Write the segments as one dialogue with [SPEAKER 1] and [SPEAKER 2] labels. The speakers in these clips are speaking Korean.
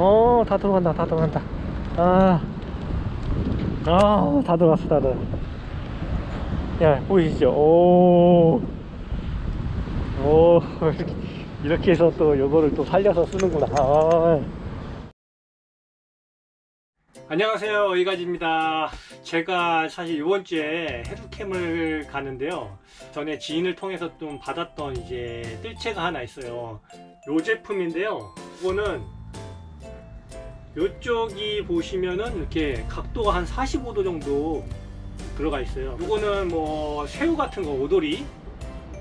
[SPEAKER 1] 어, 다 들어간다, 다 들어간다. 아, 아, 다 들어갔어, 다 들어. 야, 보이시죠? 오, 오, 이렇게, 이렇게 해서 또 요거를 또 살려서 쓰는구나. 아. 안녕하세요 이가지입니다 제가 사실 이번 주에 해루캠을 가는데요 전에 지인을 통해서 좀 받았던 이제 뜰채가 하나 있어요 요 제품인데요 이거는 요쪽이 보시면은 이렇게 각도가 한 45도 정도 들어가 있어요 이거는 뭐 새우 같은 거 오돌이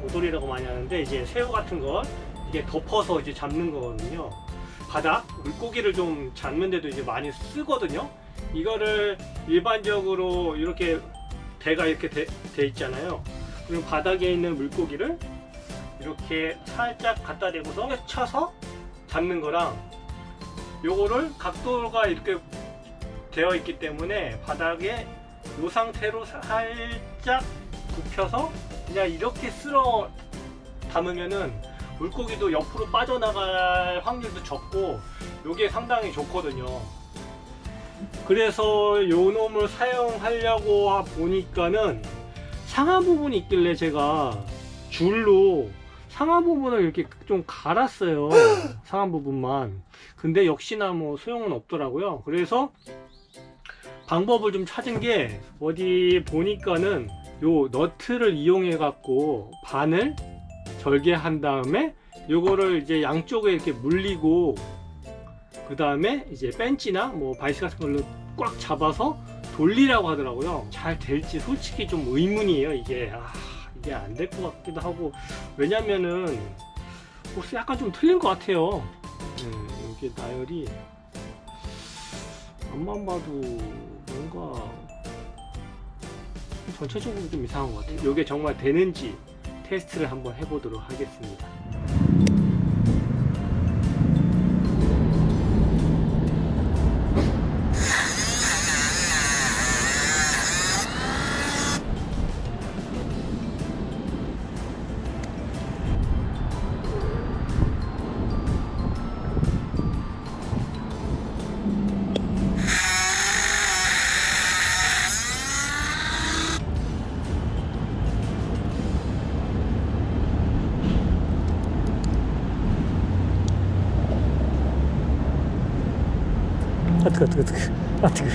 [SPEAKER 1] 오돌이라고 많이 하는데 이제 새우 같은 거 이게 덮어서 이제 잡는 거거든요 바닥 물고기를 좀 잡는데도 이제 많이 쓰거든요. 이거를 일반적으로 이렇게 대가 이렇게 돼, 돼 있잖아요. 그럼 바닥에 있는 물고기를 이렇게 살짝 갖다 대고서 쳐서 잡는 거랑 요거를 각도가 이렇게 되어 있기 때문에 바닥에 이 상태로 살짝 굽혀서 그냥 이렇게 쓸어 담으면은 물고기도 옆으로 빠져나갈 확률도 적고 이게 상당히 좋거든요. 그래서 요 놈을 사용하려고 보니까는 상하 부분이 있길래 제가 줄로 상하 부분을 이렇게 좀 갈았어요. 상하 부분만. 근데 역시나 뭐 소용은 없더라고요. 그래서 방법을 좀 찾은 게 어디 보니까는 요 너트를 이용해 갖고 바늘 절개한 다음에 요거를 이제 양쪽에 이렇게 물리고 그 다음에 이제 벤치나 뭐 바이스 같은 걸로 꽉 잡아서 돌리라고 하더라고요. 잘 될지 솔직히 좀 의문이에요. 이게 아, 이게 안 될 것 같기도 하고 왜냐면은 혹시 약간 좀 틀린 것 같아요. 음, 이게 나열이 앞만 봐도 뭔가 전체적으로 좀 이상한 것 같아요. 이게 정말 되는지 테스트를 한번 해보도록 하겠습니다. 아 뜨거 뜨거 뜨거 아 뜨거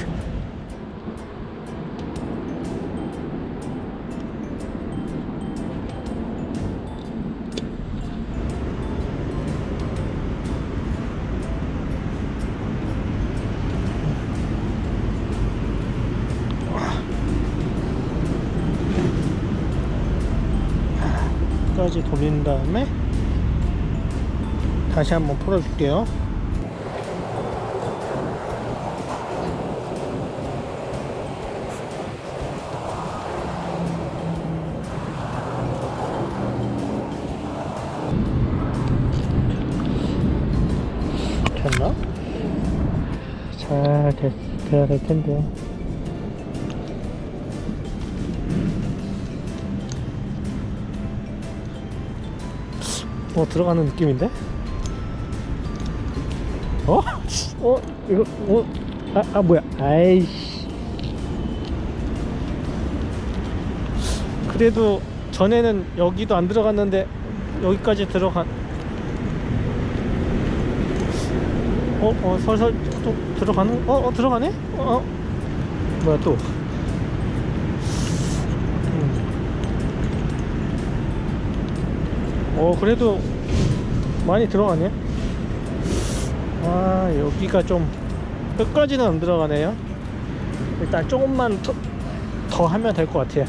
[SPEAKER 1] 까지 돌린 다음에 다시 한번 풀어줄게요. 잘 됐, 돼야 될 텐데. 어, 들어가는 느낌인데? 어? 어? 이거, 어? 아, 아, 뭐야. 아이씨. 그래도 전에는 여기도 안 들어갔는데, 여기까지 들어간, 어, 어, 설설 또 들어가는, 어, 어, 들어가네? 어, 어. 뭐야, 또. 음. 어, 그래도 많이 들어가네. 아, 여기가 좀 끝까지는 안 들어가네요. 일단 조금만 더, 더 하면 될 것 같아요.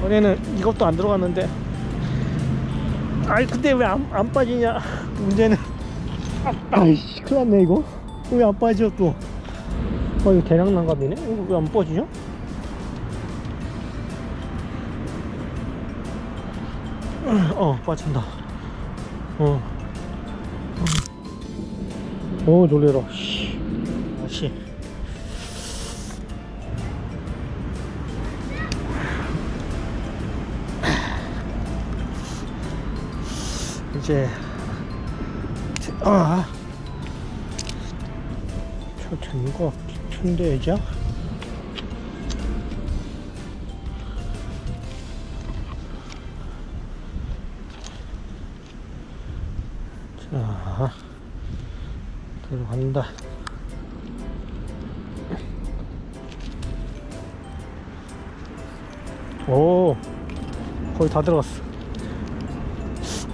[SPEAKER 1] 전에는 이것도 안 들어갔는데. 아이, 근데 왜 안 안 빠지냐? 문제는. 아, 아이씨, 큰일 났네, 이거. 왜 안 빠져, 또? 어, 이거 대량 난감이네? 이거 왜 안 빠지죠? 어, 빠진다. 어. 어, 놀래라. 씨. 아, 씨. 이제 아것 같은 데 이제 자 들어간다. 오 거의 다 들어갔어.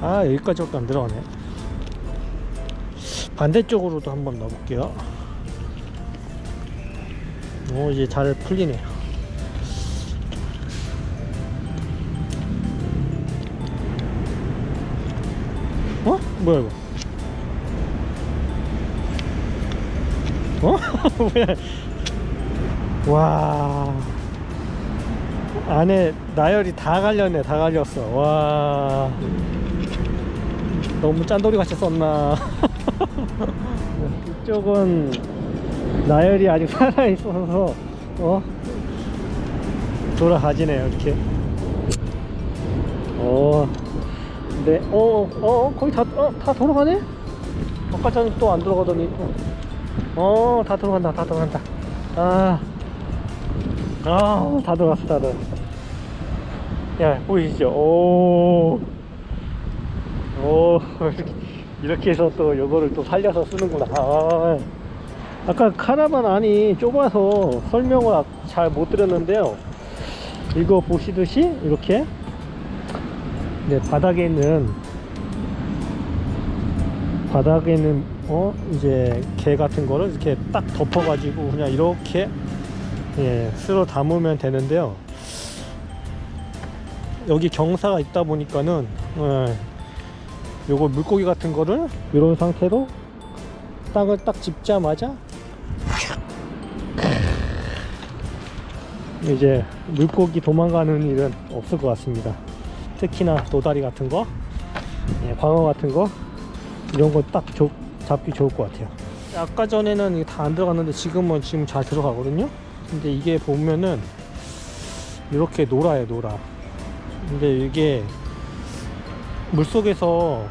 [SPEAKER 1] 아 여기까지밖에 안 들어가네. 반대쪽으로도 한번 넣어볼게요 오 이제 잘 풀리네요 어? 뭐야 이거? 어? 뭐야? 와. 안에 나열이 다 갈렸네 다 갈렸어. 와. 너무 짠돌이 같이 썼나. 이쪽은 나열이 아직 살아있어서 어? 돌아가지네요 이렇게. 어. 근데 어, 어, 어 거의 다, 어, 다 돌아가네? 아까 전에 또 안 돌아가더니 어다 돌아간다 다 돌아간다. 아. 아, 다 들어갔어, 다 들어갔어. 야, 보이시죠? 오, 오, 이렇게 해서 또 요거를 또 살려서 쓰는구나. 아, 아까 카라반 안이 좁아서 설명을 아- 잘못 드렸는데요. 이거 보시듯이 이렇게 네, 바닥에 있는 바닥에 있는 어 이제 개 같은 거를 이렇게 딱 덮어 가지고 그냥 이렇게 예, 쓸어 담으면 되는데요. 여기 경사가 있다 보니까는 예, 요거 물고기 같은 거를 이런 상태로 땅을 딱 짚자마자 이제 물고기 도망가는 일은 없을 것 같습니다. 특히나 도다리 같은 거, 예, 광어 같은 거 이런 거 딱 잡기 좋을 것 같아요. 아까 전에는 다 안 들어갔는데 지금은 지금 잘 들어가거든요. 근데 이게 보면은 이렇게 놀아요 놀아 근데 이게 물속에서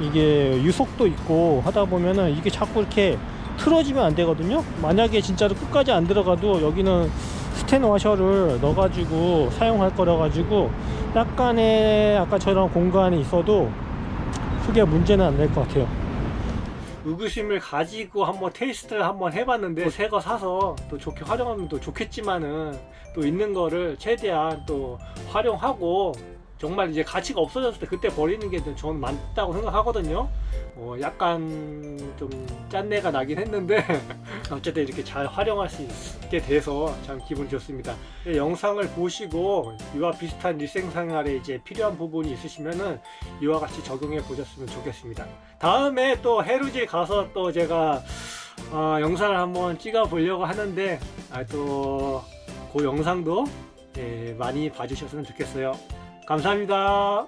[SPEAKER 1] 이게 유속도 있고 하다 보면은 이게 자꾸 이렇게 틀어지면 안 되거든요 만약에 진짜로 끝까지 안 들어가도 여기는 스텐 와셔를 넣어 가지고 사용할 거라 가지고 약간의 아까처럼 공간이 있어도 크게 문제는 안 될 것 같아요. 의구심을 가지고 한번 테스트를 한번 해봤는데 새 거 사서 또 좋게 활용하면 또 좋겠지만은 또 있는 거를 최대한 또 활용하고 정말 이제 가치가 없어졌을 때 그때 버리는 게 저는 맞다고 생각하거든요. 어, 약간 좀 짠내가 나긴 했는데 어쨌든 이렇게 잘 활용할 수 있게 돼서 참 기분이 좋습니다. 이 영상을 보시고 이와 비슷한 일생생활에 이제 필요한 부분이 있으시면은 이와 같이 적용해 보셨으면 좋겠습니다. 다음에 또 해루질 가서 또 제가 어, 영상을 한번 찍어 보려고 하는데 아, 또그 영상도 예, 많이 봐주셨으면 좋겠어요. 감사합니다.